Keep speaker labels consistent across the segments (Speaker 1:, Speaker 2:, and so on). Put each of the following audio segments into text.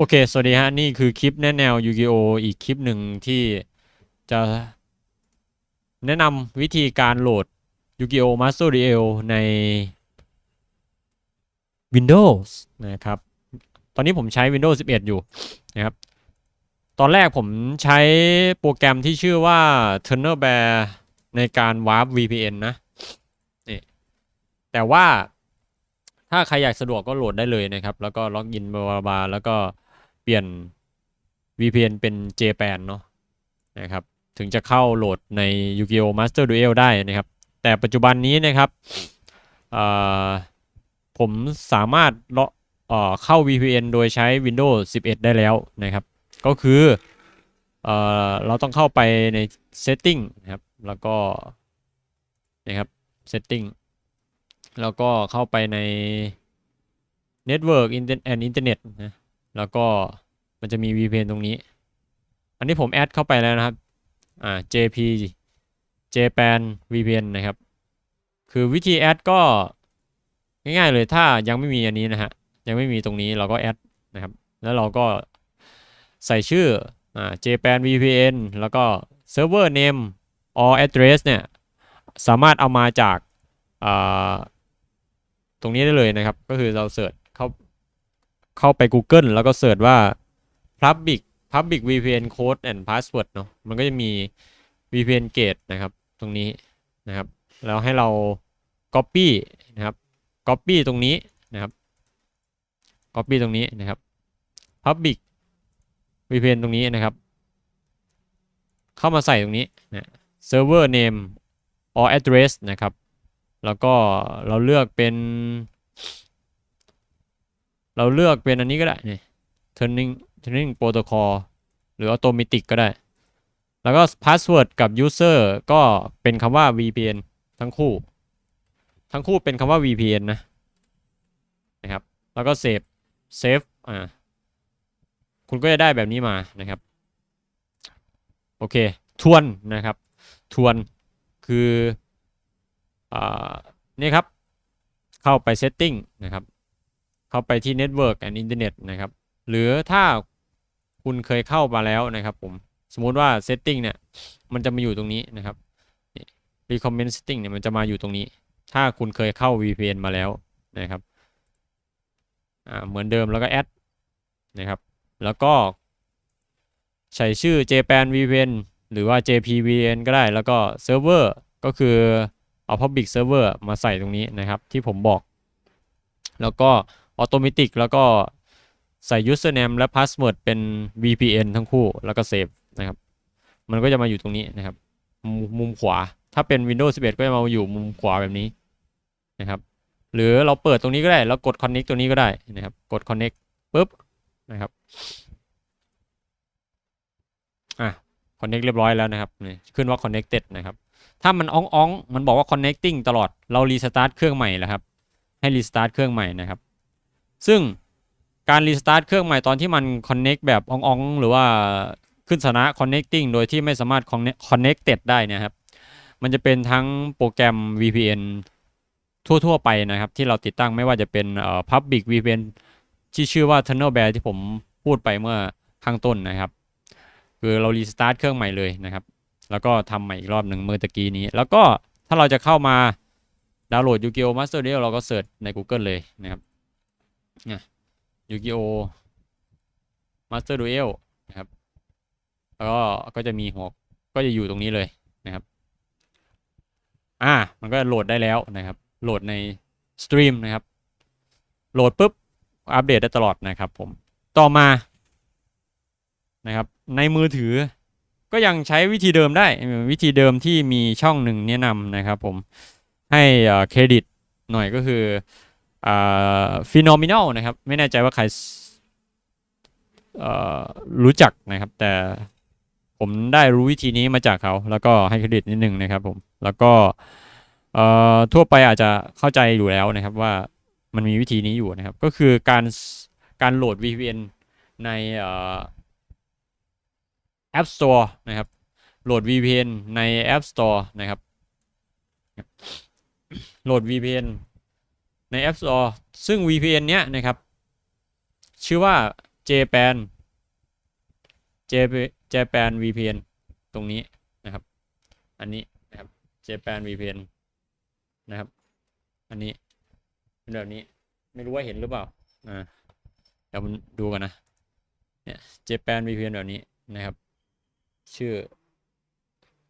Speaker 1: โอเค สวัสดีฮะ นี่คือคลิปแนะแนวยูกิโออีกคลิปหนึ่งที่จะแนะนำวิธีการโหลดยูกิโอมาสเตอร์ดีเอลใน Windows นะครับ ตอนนี้ผมใช้ Windows 11 อยู่นะครับ ตอนแรกผมใช้โปรแกรมที่ชื่อว่า Turner Bear ในการ Warp VPN นะนี่แต่ว่าถ้าใครอยากสะดวกก็โหลดได้เลยนะครับ แล้วก็ล็อกอินบาบาแล้วก็ ปลี่ยน VPN เป็น JPAN เนาะนะครับถึงจะเข้าโหลดใน Yu-Gi-Oh! Master Duel ได้นะครับ แต่ปัจจุบันนี้นะครับผมสามารถเลาะเข้า VPN โดยใช้ Windows 11 ได้แล้วนะครับ ก็คือเอเราต้องเข้าไปใน Setting นะครับ แล้วก็นะครับ Setting แล้วก็เข้าไปใน Network and Internet นะ แล้วก็มันจะมี VPN ตรงนี้ อันนี้ผมแอดเข้าไปแล้วนะครับ อ่า JP Japan VPN นะครับ คือวิธีแอดก็ง่ายๆเลยถ้ายังไม่มีอันนี้นะฮะ ยังไม่มีตรงนี้เราก็แอดนะครับ แล้วเราก็ใส่ชื่อ อ่า JPAN VPN แล้วก็ Server Name or Address เนี่ย สามารถเอามาจาก อ่า ตรงนี้ได้เลยนะครับ ก็คือเราเสิร์ช เข้าเข้าไป Google แล้วก็เสิร์ชว่า public public VPN code and password เนาะมันก็จะมี VPN gate นะครับ ตรงนี้นะครับ แล้วให้เรา copy นะครับ copy ตรงนี้นะครับ copy ตรงนี้นะครับ public VPN ตรงนี้นะครับ เข้ามาใส่ตรงนี้นะ server name or address นะครับ แล้วก็เราเลือกเป็น เราเลือกเป็นอันนี้ก็ได้นี่ turning turning protocol หรือ automatic ก็ได้ แล้วก็ password กับ user ก็เป็นคำว่า VPN ทั้งคู่ ทั้งคู่เป็นคำว่า VPN นะนะครับ แล้วก็ save save อ่าคุณก็จะได้แบบนี้มานะครับ โอเค ทวนนะครับ ทวนคืออ่านี่ครับ เข้าไป setting นะครับ เข้าไปที่ network and internet นะครับ หรือถ้าคุณเคยเข้ามาแล้วนะครับผม สมมุติว่า setting เนี่ย มันจะมาอยู่ตรงนี้นะครับ Recommend setting เนี่ย มันจะมาอยู่ตรงนี้ ถ้าคุณเคยเข้า VPN มาแล้วนะครับ อ่า เหมือนเดิมแล้วก็ add นะครับ แล้วก็ ใส่ชื่อ JPAN VPN หรือว่า JPVN ก็ได้ แล้วก็ server ก็คือเอา public server มาใส่ตรงนี้นะครับ ที่ผมบอก แล้วก็ automatic แล้วก็ใส่ username และ password เป็น VPN ทั้งคู่แล้วก็ save นะครับ มันก็จะมาอยู่ตรงนี้นะครับ มุมขวา ถ้าเป็น Windows 11 ก็จะมาอยู่มุมขวาแบบนี้นะครับ หรือเราเปิดตรงนี้ก็ได้ แล้วกด connect ตัวนี้ก็ได้นะครับ กด connect ปุ๊บนะครับ อะ connect เรียบร้อยแล้วนะครับ ขึ้นว่า connected นะครับ ถ้ามันอ้องอ้องมันบอกว่า connecting ตลอด เรา restart เครื่องใหม่แล้วครับ ให้ restart เครื่องใหม่นะครับ ซึ่งการ restart เครื่องใหม่ตอนที่มัน connect แบบอ่องๆ หรือว่าขึ้นสนะ connecting โดยที่ไม่สามารถ connect- connected ได้นะครับ มันจะเป็นทั้งโปรแกรม VPN ทั่ว ๆ ไปนะครับ ที่เราติดตั้งไม่ว่าจะเป็นเอ่อ public VPN ที่ชื่อว่า Tunnel Bear ที่ผมพูดไปเมื่อข้างต้นนะครับ คือเรา restart เครื่องใหม่เลยนะครับ แล้วก็ทำใหม่อีกรอบหนึ่งเมื่อตะกี้นี้ แล้วก็ถ้าเราจะเข้ามาดาวน์โหลด Yu-Gi-Oh! Master Duel เราก็เสิร์ชใน Google เลยนะครับ เนี่ย Yu-Gi-Oh! Master Duel นะครับ แล้วก็ก็จะมีหัวก็จะอยู่ตรงนี้เลยนะครับ อ่า มันก็โหลดได้แล้วนะครับ โหลดในสตรีมนะครับ โหลดปุ๊บ อัปเดตได้ตลอดนะครับผม ต่อมานะครับ ในมือถือก็ยังใช้วิธีเดิมได้ วิธีเดิมที่มีช่องหนึ่งแนะนำนะครับผม ให้เอ่อเครดิตหน่อยก็คือ อ่าฟีโนมิน l นะครับ ไม่แน่ใจว่าใครรู้จักนะครับ แต่ผมได้รู้วิธีนี้มาจากเขา แล้วก็ให้เครดิตนิดนึงนะครับผม แล้วก็ทั่วไปอาจจะเข้าใจอยู่แล้วนะครับว่ามันมีวิธีนี้อยู่นะครับ ก็คือการการโหลด VPN ในเอ่อ App Store นะครับ โหลด VPN ใน App Store นะครับ โหลด VPN ใน App Store ซึ่ง VPN เนี้ยนะครับ ชื่อว่า Japan Jap- Japan VPN ตรงนี้นะครับ อันนี้นะครับ Japan VPN นะครับ อันนี้เป็นแบบนี้ไม่รู้ว่าเห็นหรือเปล่าอ่าเดี๋ยวมันดูกันนะเนี่ย Japan VPN แบบนี้นะครับ ชื่อ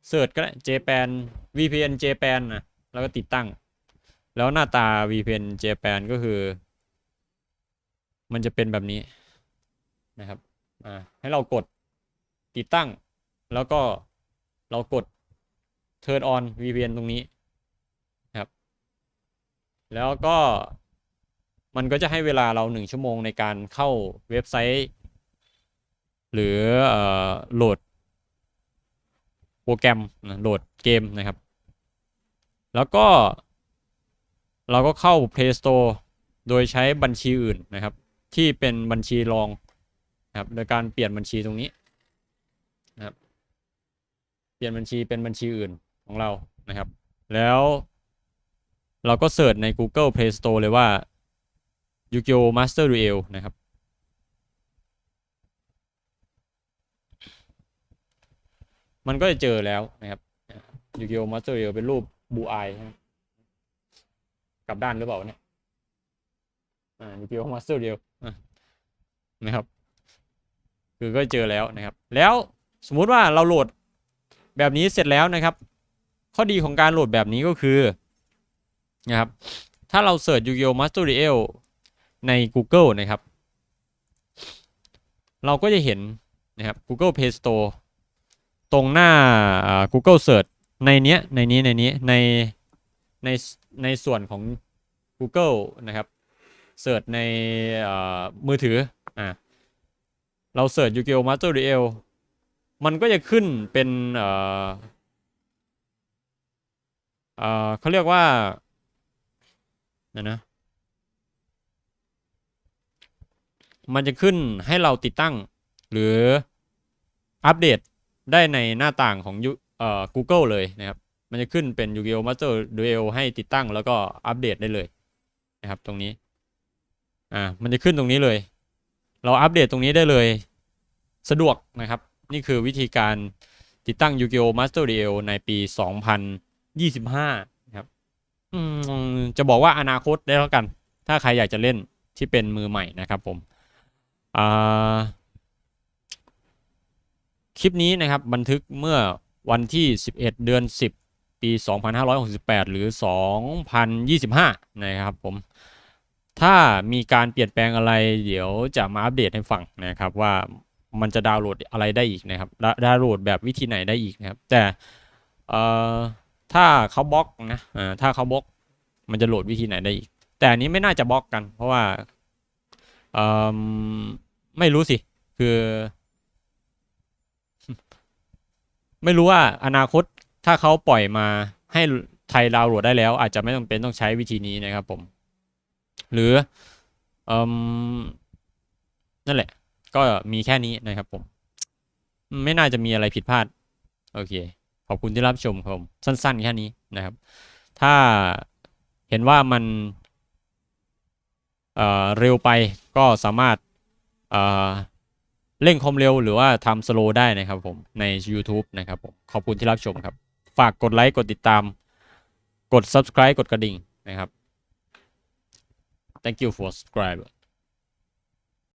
Speaker 1: เสิร์ชก็ได้ Japan VPN Japan นะแล้วก็ติดตั้ง แล้วหน้าตา VPN Japan ก็คือ มันจะเป็นแบบนี้นะครับอ่าให้เรากดติดตั้ง แล้วก็เรากด turn on VPN ตรงนี้นะครับ แล้วก็มันก็จะให้เวลาเราหนึ่งชั่วโมงในการเข้าเว็บไซต์ หรืออโหลดโปรแกรมโหลดเกมนะครับ แล้วก็ เราก็เข้า Play Store โดยใช้บัญชีอื่นนะครับ ที่เป็นบัญชีรองนะครับ โดยการเปลี่ยนบัญชีตรงนี้นะครับ เปลี่ยนบัญชีเป็นบัญชีอื่นของเรานะครับ แล้วเราก็เสิร์ชใน Google Play Store เลยว่า Yu-Gi-Oh! Master Duel นะครับ มันก็จะเจอแล้วนะครับ Yu-Gi-Oh! Master Duel เป็นรูปบูอาย กลับด้านหรือเปล่าเนี่ยอ่า Yu-Gi-Oh! Master Duel อะนะครับ คือก็เจอแล้วนะครับ แล้วสมมุติว่าเราโหลดแบบนี้เสร็จแล้วนะครับ ข้อดีของการโหลดแบบนี้ก็คือนะครับ ถ้าเราเสิร์ช Yu-Gi-Oh! Master Duel ใน Google นะครับ เราก็จะเห็นนะครับ Google Play Store ตรงหน้าอ่า Google Search ในเนี้ยในนี้ในนี้ใน ในในส่วนของ Google นะครับเสิร์ชในมือถืออ่าเราเสิร์ช Yu-Gi-Oh! Master Duel มันก็จะขึ้นเป็นเอ่อเอ่อเขาเรียกว่านะนะ มันจะขึ้นให้เราติดตั้ง หรืออัปเดตได้ในหน้าต่างของยูเอ่อ Google เลยนะครับ มันจะขึ้นเป็น Yu-Gi-Oh! Master Duel ให้ติดตั้งแล้วก็อัปเดตได้เลยนะครับตรงนี้ อ่า มันจะขึ้นตรงนี้เลย เราอัปเดตตรงนี้ได้เลย สะดวกนะครับ นี่คือวิธีการติดตั้ง Yu-Gi-Oh! Master Duel ในปี 2025 นะครับอืมจะบอกว่าอนาคตได้แล้วกัน ถ้าใครอยากจะเล่นที่เป็นมือใหม่นะครับผมอ่าคลิปนี้นะครับบันทึกเมื่อวันที่ 11 เดือน 10 ปี 2568 หรือ 2025 นะครับผม ถ้ามีการเปลี่ยนแปลงอะไร เดี๋ยวจะมาอัปเดตให้ฟังนะครับว่ามันจะดาวน์โหลดอะไรได้อีกนะครับดาวน์โหลดแบบวิธีไหนได้อีกนะครับ แต่เอ่อถ้าเขาบล็อกนะอ่าถ้าเขาบล็อกมันจะโหลดวิธีไหนได้อีก แต่อันนี้ไม่น่าจะบล็อกกัน เพราะว่าอ่อไม่รู้สิ คือ ไม่รู้ว่าอนาคต ถ้าเขาปล่อยมาให้ไทยดาวน์โหลดได้แล้ว อาจจะไม่จำเป็นต้องใช้วิธีนี้นะครับผม หรืออนั่นแหละ ก็มีแค่นี้นะครับผม ไม่น่าจะมีอะไรผิดพลาด โอเค ขอบคุณที่รับชมครับผมสั้นๆ แค่นี้นะครับ ถ้าเห็นว่ามันเเร็วไปก็สามารถเเร่งความเร็วหรือว่าทำสโลว์ได้นะครับผม ใน YouTube นะครับผม ขอบคุณที่รับชมครับ ฝากกดไลค์กดติดตาม กด subscribe กดกระดิ่งนะครับ thank you for subscribe